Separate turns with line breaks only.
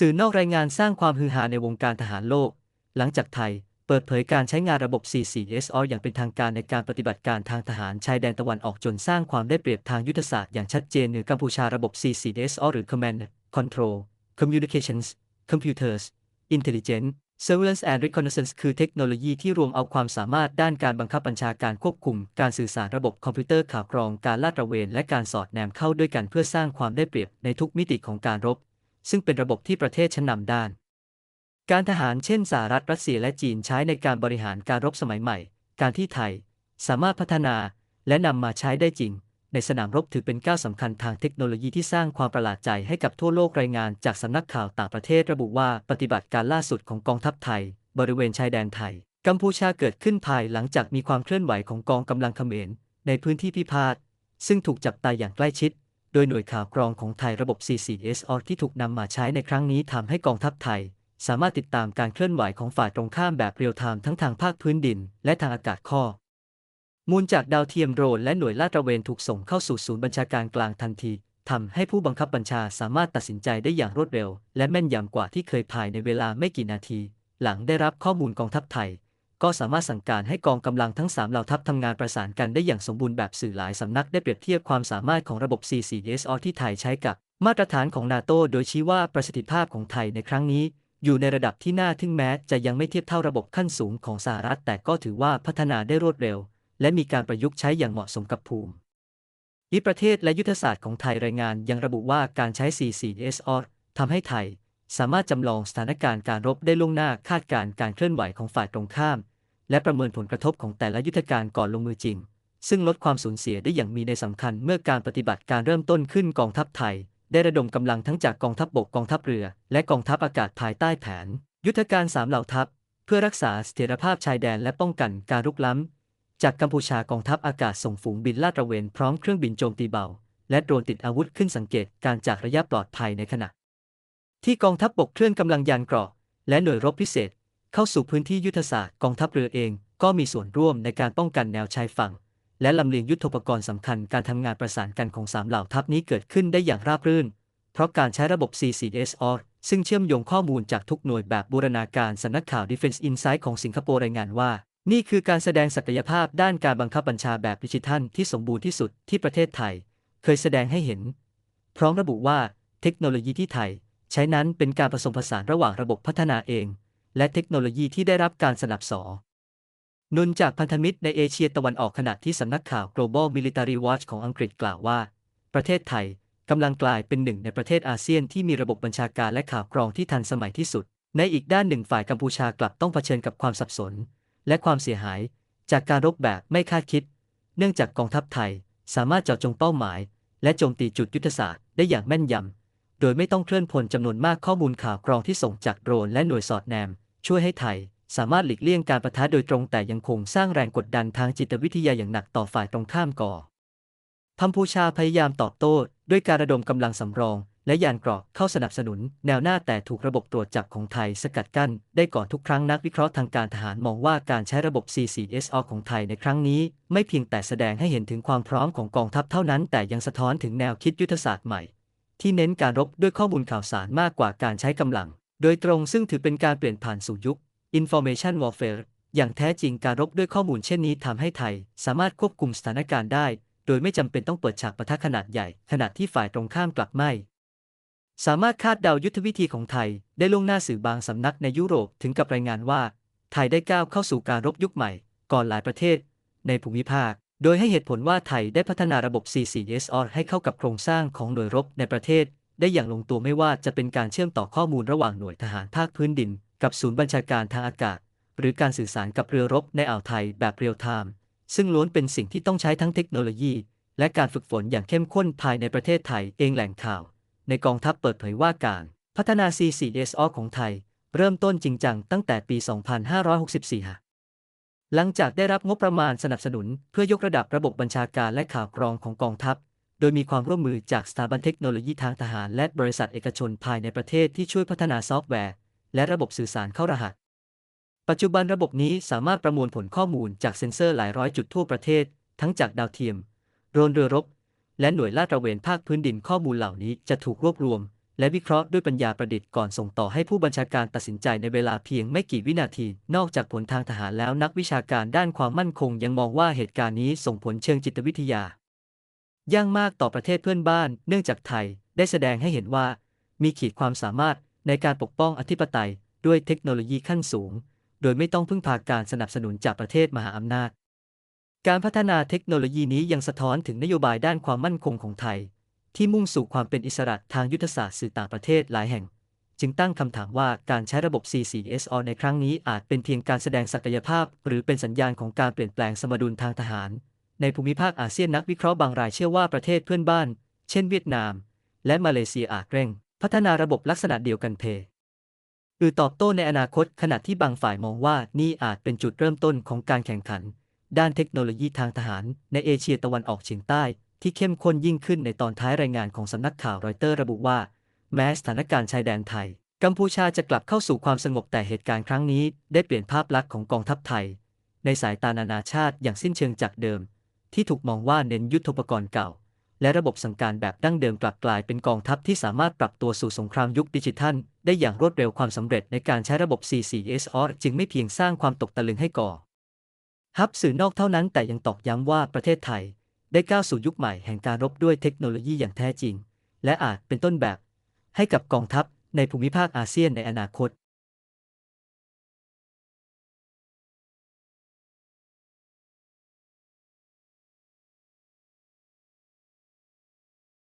สื่อนอกรายงานสร้างความฮือฮาในวงการทหารโลก หลังจากไทย เปิดเผยการใช้งานระบบ CCSR อย่างเป็นทางการในการปฏิบัติการทางทหารชายแดนตะวันออกจนสร้างความได้เปรียบทางยุทธศาสตร์อย่างชัดเจนเหนือกัมพูชาระบบ CCSR หรือ Command Control Communications Computers Intelligence Surveillance and Reconnaissance คือเทคโนโลยีที่รวมเอาความสามารถด้านการบังคับบัญชาการควบคุม การสื่อสารระบบคอมพิวเตอร์ข่าวกรองการลาดตระเวน และการสอดแนมเข้าด้วยกันเพื่อสร้างความได้เปรียบในทุกมิติของการรบ ซึ่งเป็นระบบที่ประเทศชั้นนำด้าน การทหารเช่นสหรัฐรัสเซียและจีนใช้ในการบริหารการรบสมัยใหม่ การที่ไทย สามารถพัฒนาและนำมาใช้ได้จริง ในสนามรบถือเป็นก้าวสำคัญทางเทคโนโลยีที่สร้างความประหลาดใจให้กับทั่วโลกรายงานจากสำนักข่าวต่างประเทศระบุว่าปฏิบัติการล่าสุดของกองทัพไทย บริเวณชายแดนไทย กัมพูชาเกิดขึ้นภายหลังจากมีความเคลื่อนไหวของกองกำลังเขมรในพื้นที่พิพาทซึ่งถูกจับตาอย่างใกล้ชิด โดยหน่วยข่าวกรองของไทยระบบ CCSR ที่ถูกนำมาใช้ในครั้งนี้ทำให้กองทัพไทย สามารถติดตามการเคลื่อนไหวของฝ่ายตรงข้ามแบบเรียลไทม์ทั้งทางภาคพื้นดิน และทางอากาศข้อ มูลจากดาวเทียมโดรนและหน่วยลาดตระเวนถูกส่งเข้าสู่ศูนย์บัญชาการกลางทันทีทำให้ผู้บังคับบัญชาสามารถตัดสินใจได้อย่างรวดเร็ว และแม่นยำกว่าที่เคยภายในเวลาไม่กี่นาที หลังได้รับข้อมูลกองทัพไทย ก็สามารถสั่งการให้กองกำลังทั้ง 3 เหล่าทัพทำงานประสานกันได้อย่างสมบูรณ์แบบสื่อหลายสำนักได้เปรียบเทียบความสามารถของระบบ CCSR ที่ไทยใช้กับมาตรฐานของนาโตโดยชี้ว่าประสิทธิภาพของไทยในครั้งนี้ อยู่ในระดับที่น่าทึ่งแม้ จะยังไม่เทียบเท่าระบบขั้นสูงของสหรัฐ แต่ก็ถือว่าพัฒนาได้รวดเร็ว และมีการประยุกต์ใช้อย่างเหมาะสมกับภูมิอิประเทศและยุทธศาสตร์ของไทยรายงานยังระบุว่าการใช้ CCSR ทำให้ไทย สามารถจำลองสถานการณ์การรบได้ล่วงหน้าคาดการณ์การเคลื่อนไหวของฝ่ายตรงข้าม และประเมินผลกระทบของแต่ละยุทธการก่อนลงมือจริง ซึ่งลดความสูญเสียได้อย่างมีในสำคัญเมื่อการปฏิบัติการเริ่มต้นขึ้นกองทัพไทย ได้ระดมกำลังทั้งจากกองทัพบบกกองทัพเรือ และกองทัพอากาศภายใต้แผน ยุทธการสามเหล่าทัพ เพื่อรักษาเสถียรภาพชายแดนและป้องกันการรุกล้ำ จากกัมพูชากองทัพอากาศส่งฝูงบินลาดตระเวนพร้อมเครื่องบินโจมตีเบาและโดรนติดอาวุธขึ้นสังเกตการจากระยะปลอดภัยในขณะ ที่กองทัพบบกเคลื่อนกำลังยานเกราะ และหน่วยรบพิเศษ เข้าสู่พื้นที่ยุทธศาสตร์กองทัพเรือเองก็มีส่วนร่วมในการป้องกันแนวชายฝั่ง และลำเลียงยุทธปกรณ์สำคัญการทำงานประสานกันของสามเหล่าทัพนี้เกิดขึ้นได้อย่างราบรื่น เพราะการใช้ระบบ CCSR ซึ่งเชื่อมโยงข้อมูลจากทุกหน่วยแบบบูรณาการสำนักข่าว Defense Insight ของสิงคโปร์รายงานว่า นี่คือการแสดงศักยภาพด้านการบังคับบัญชาแบบดิจิทัลที่สมบูรณ์ที่สุดที่ประเทศไทย เคยแสดงให้เห็น พร้อมระบุว่า เทคโนโลยีที่ไทย ใช้นั้นเป็นการผสมผสานระหว่างระบบพัฒนาเอง และเทคโนโลยีที่ได้รับการสนับสนุนจากพันธมิตรในเอเชียตะวันออกขณะที่สำนักข่าว Global Military Watch ของอังกฤษกล่าวว่า ประเทศไทยกำลังกลายเป็นหนึ่งในประเทศอาเซียนที่มีระบบบัญชาการและข่าวกรองที่ทันสมัยที่สุด ในอีกด้านหนึ่งฝ่ายกัมพูชากลับต้องเผชิญกับความสับสน และความเสียหาย จากการรบแบบไม่คาดคิด เนื่องจากกองทัพไทย สามารถเจาะจงเป้าหมาย และโจมตีจุดยุทธศาสตร์ได้อย่างแม่นยำ โดยไม่ต้องเคลื่อนพลจำนวนมากข้อมูลข่าวกรองที่ส่งจากโดรนและหน่วยสอดแนม ช่วยให้ไทย สามารถหลีกเลี่ยงการประทะโดยตรงแต่ยังคงสร้างแรงกดดันทางจิตวิทยาอย่างหนักต่อฝ่ายตรงข้ามก่อพัมพูชาพยายามตอบโต้ ด้วยการระดมกำลังสำรอง และยานเกราะเข้าสนับสนุน แนวหน้าแต่ถูกระบบตรวจจับของไทยสกัดกั้น ได้ก่อนทุกครั้งนักวิเคราะห์ทางการทหารมองว่าการใช้ระบบ CCSR ของไทยในครั้งนี้ ไม่เพียงแต่แสดงให้เห็นถึงความพร้อมของกองทัพเท่านั้น แต่ยังสะท้อนถึงแนวคิดยุทธศาสตร์ใหม่ ที่เน้นการรบด้วยข้อมูลข่าวสารมากกว่าการใช้กำลัง โดยตรงซึ่งถือเป็นการเปลี่ยนผ่านสู่ยุค Information Warfare อย่างแท้จริงการรบด้วยข้อมูลเช่นนี้ทำให้ไทย สามารถควบคุมสถานการณ์ได้ โดยไม่จำเป็นต้องเปิดฉากปะทะขนาดใหญ่ ขณะที่ฝ่ายตรงข้ามกลับไม่ สามารถคาดเดายุทธวิธีของไทย ได้ล่วงหน้าสื่อบางสำนักในยุโรปถึงกับรายงานว่า ไทยได้ก้าวเข้าสู่การรบยุคใหม่ ก่อนหลายประเทศ ในภูมิภาค โดยให้เหตุผลว่าไทยได้พัฒนาระบบ CCSR ให้เข้ากับโครงสร้างของหน่วยรบในประเทศ ได้อย่างลงตัวไม่ว่าจะเป็นการเชื่อมต่อข้อมูลระหว่างหน่วยทหารภาคพื้นดิน กับศูนย์บัญชาการทางอากาศ หรือการสื่อสารกับเรือรบในอ่าวไทยแบบเรียลไทม์ซึ่งล้วนเป็นสิ่งที่ต้องใช้ทั้งเทคโนโลยี และการฝึกฝนอย่างเข้มข้นภายในประเทศไทยเองแหล่งข่าว ในกองทัพเปิดเผยว่าการ พัฒนา CCSR ของไทย เริ่มต้นจริงจังตั้งแต่ปี 2564 หลังจากได้รับงบประมาณสนับสนุนเพื่อยกระดับระบบบัญชาการและข่าวกรองของกองทัพ โดยมีความร่วมมือจากสถาบันเทคโนโลยีทางทหาร และบริษัทเอกชนภายในประเทศที่ช่วยพัฒนาซอฟต์แวร์ และระบบสื่อสารเข้ารหัส ปัจจุบันระบบนี้สามารถประมวลผลข้อมูลจากเซ็นเซอร์หลายร้อยจุดทั่วประเทศ ทั้งจากดาวเทียม โดรนเรือรบ และหน่วยลาดตระเวนภาคพื้นดินข้อมูลเหล่านี้จะถูกรวบรวม และวิเคราะห์ด้วยปัญญาประดิษฐ์ก่อนส่งต่อให้ผู้บัญชาการตัดสินใจในเวลาเพียงไม่กี่วินาที นอกจากผลทางทหารแล้วนักวิชาการด้านความมั่นคงยังมองว่าเหตุการณ์นี้ส่งผลเชิงจิตวิทยา ย่างมากต่อประเทศเพื่อนบ้าน เนื่องจากไทยได้แสดงให้เห็นว่า มีขีดความสามารถในการปกป้องอธิปไตย ด้วยเทคโนโลยีขั้นสูง โดยไม่ต้องพึ่งพาการสนับสนุนจากประเทศมหาอำนาจ การพัฒนาเทคโนโลยีนี้ยังสะท้อนถึงนโยบายด้านความมั่นคงของไทย ที่มุ่งสู่ความเป็นอิสระทางยุทธศาสตร์สื่อต่างประเทศหลายแห่ง จึงตั้งคำถามว่าการใช้ระบบ CCSO ในครั้งนี้อาจเป็นเพียงการแสดงศักยภาพ หรือเป็นสัญญาณของการเปลี่ยนแปลงสมดุลทางทหาร ในภูมิภาคอาเซียนนักวิเคราะห์บางรายเชื่อว่าประเทศเพื่อนบ้าน เช่นเวียดนาม และมาเลเซียอาจเร่ง พัฒนาระบบลักษณะเดียวกันเพหรือตอบโต้ในอนาคตขณะที่บางฝ่ายมองว่านี่อาจเป็นจุดเริ่มต้นของการแข่งขัน ด้านเทคโนโลยีทางทหารในเอเชียตะวันออกเฉียงใต้ ที่เข้มข้นยิ่งขึ้นในตอนท้ายรายงานของสำนักข่าวรอยเตอร์ระบุว่า แม้สถานการณ์ชายแดนไทย กัมพูชาจะกลับเข้าสู่ความสงบแต่เหตุการณ์ครั้งนี้ ได้เปลี่ยนภาพลักษณ์ของกองทัพไทย ในสายตานานาชาติอย่างสิ้นเชิงจากเดิม ที่ถูกมองว่าเน้นยุทธปกรณ์เก่า และระบบสั่งการแบบดั้งเดิมกลับกลายเป็นกองทัพที่สามารถปรับตัวสู่สงครามยุคดิจิทัล ได้อย่างรวดเร็วความสำเร็จในการใช้ระบบ CCSR จึงไม่เพียงสร้างความตกตะลึงให้ก่อฮับสื่อนอกเท่านั้นแต่ยังตอกย้ำว่าประเทศไทย ได้ก้าวสู่ยุคใหม่แห่งการรบด้วยเทคโนโลยีอย่างแท้จริง และอาจเป็นต้นแบบ ให้กับกองทัพในภูมิภาคอาเซียนในอนาคต